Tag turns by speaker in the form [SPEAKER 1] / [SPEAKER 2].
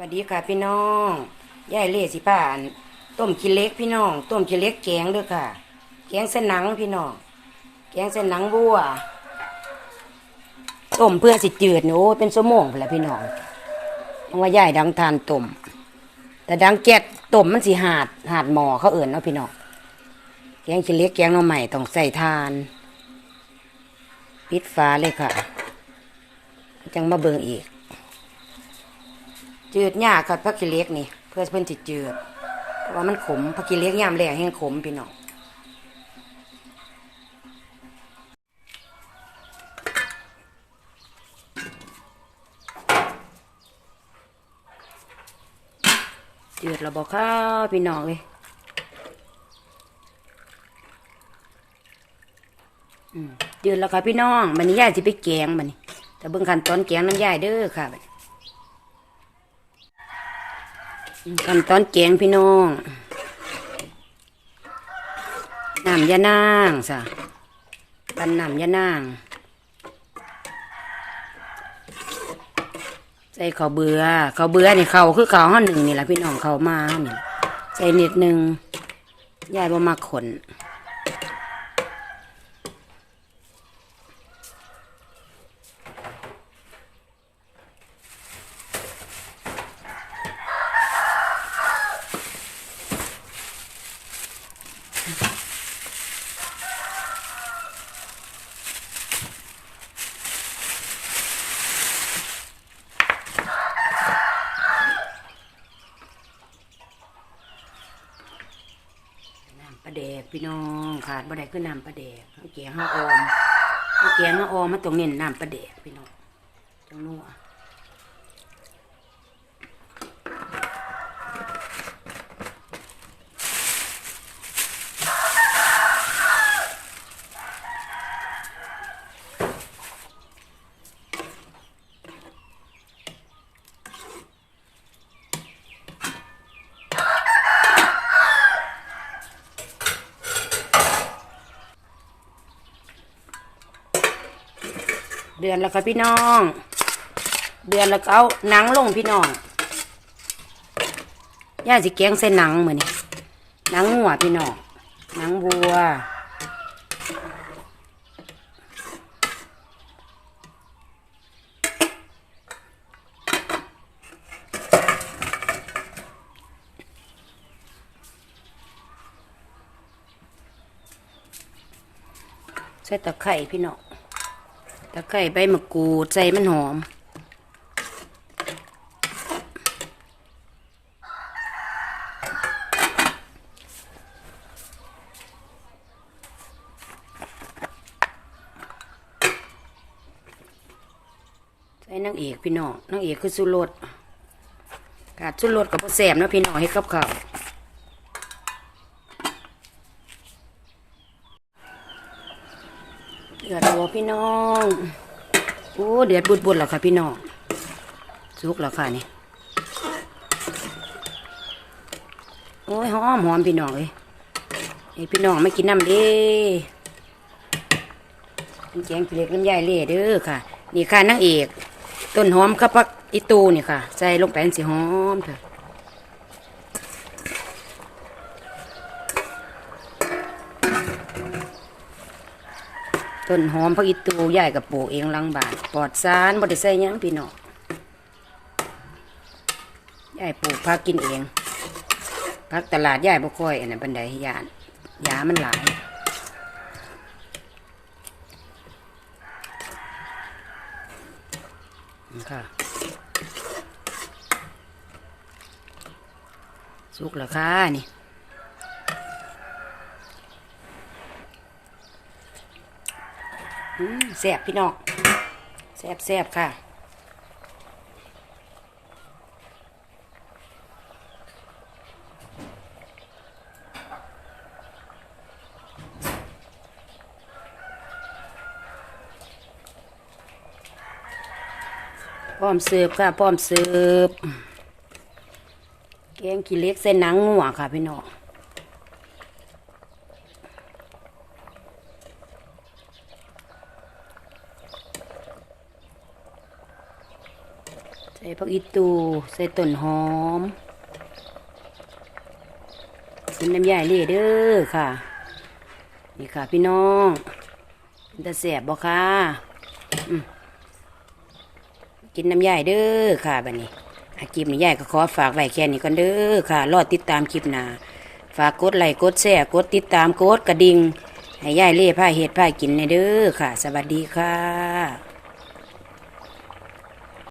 [SPEAKER 1] วัสดีค่ะพี่น้องยายเล่สิป้าอันต้มขี้เล็กพี่น้อง ต้มขี้เล็กแกงเด้วยค่ะ แกงเส้นหนังพี่น้อง แกงเส้นหนังวัว ต้มเพื่อสิจืดนี่โอ้เป็นชั่วโมงไปแล้วพี่น้องยังว่ายายดังทานต้ม แต่ดังแก๊สต้มมันสิหาด หาดหมอเขาเอื่นเนาะพี่น้อง แกงขี้เล็กแกงน่อใหม่ต้องใส่ทาน ปิดฟ้าเลยค่ะ จังมาเบิงอีก จืดยากับผักกิเล็กนี่ เพื่อเพิ่นสิจืดเพราะว่ามันขมผักกิเล็กยามแรงแห้งขมพี่น้องจืดแล้วบอกข้าพี่น้องเลยอืมจืดแล้วค่ะพี่น้องมันนี้ยายสิไปแกงมันนี่แต่เบิ่งขั้นตอนแกงน้ำยายเด้อค่ะบัดนี้ ขั้นตอนแกงพี่น้องน้ำยานางสะปันน้ำยานาง ใส่ข้าวเบือข้าวเบื่อนี่เขาวคือข้าวห้อหนึ่งนี่แหละพี่น้องเขาวมานี่ใส่นิดหนึ่งยายบ่มาขน ปลาแดกพี่น้องขาดบ่ได้คือน้ำปลาแดกเอาแกงห้าออมเอาแกงห้าออมมาตรงเน้นน้ำปลาแดกพี่น้องจังนัว เดือนแล้วค่ะพี่น้อง เดือนแล้วเอาหนังลงพี่น้องย่าสิแกงใส่หนังเหมือนนี่หนังหัวพี่น้องหนังวัวใส่ตะไคร่พี่น้อง ตะไคร่ใบมะกรูดใส่มันหอม ใส่นางเอกพี่น้องนางเอกคือสุรสกาดสุรสกับพ่อแสบนะพี่น้องให้กับข้าว เดือดหัวพี่น้องโอ้เดือดบุดบุดแล้วค่ะพี่น้องสุกแล้วค่ะนี่โอ้ยหอมหอมพี่น้องเอ้ยให้พี่น้องไม่กินน้ำเด้เป็นแกงเปลือกน้ำยายเล่เด้อค่ะ นี่ค่ะนางเอก ต้นหอมครับพักอีตูนี่ค่ะ ใส่ลงไปอันสิหอมเถอะ ต้นหอมพักอีตูยายกับปลูกเองลังบานปลอดสารบ่ได้ใส่ยังพี่น้องยายปลูกพักกินเองพักตลาดยายบ่ค่อยอันนั้นบันไดยานยามันหลายค่ะสุกแล้วค่ะนี่ อืม แซ่บพี่น้องแซ่บแซบค่ะพร้อมเสิร์ฟค่ะพร้อมเสิร์ฟแกงขี้เล็กเส้นหนังงัวค่ะพี่น้อง ส่ส่ผักอีตู ใส่ต้นหอมกินน้ำยายเล่เด้อค่ะ นี่ค่ะพี่น้องจะแสบบ่ค่ะกินน้ำยายเด้อค่ะบัดนี้อาคลิปนี้ยายก็ขอฝากไว้แค่นี้ก่อนเด้อค่ะ รอติดตามคลิปหน้าฝากกดไลค์กดแชร์กดติดตามกดกระดิ่งให้ยายเล่ผ้าเห็ดผ้ากินในเด้อค่ะ สวัสดีค่ะ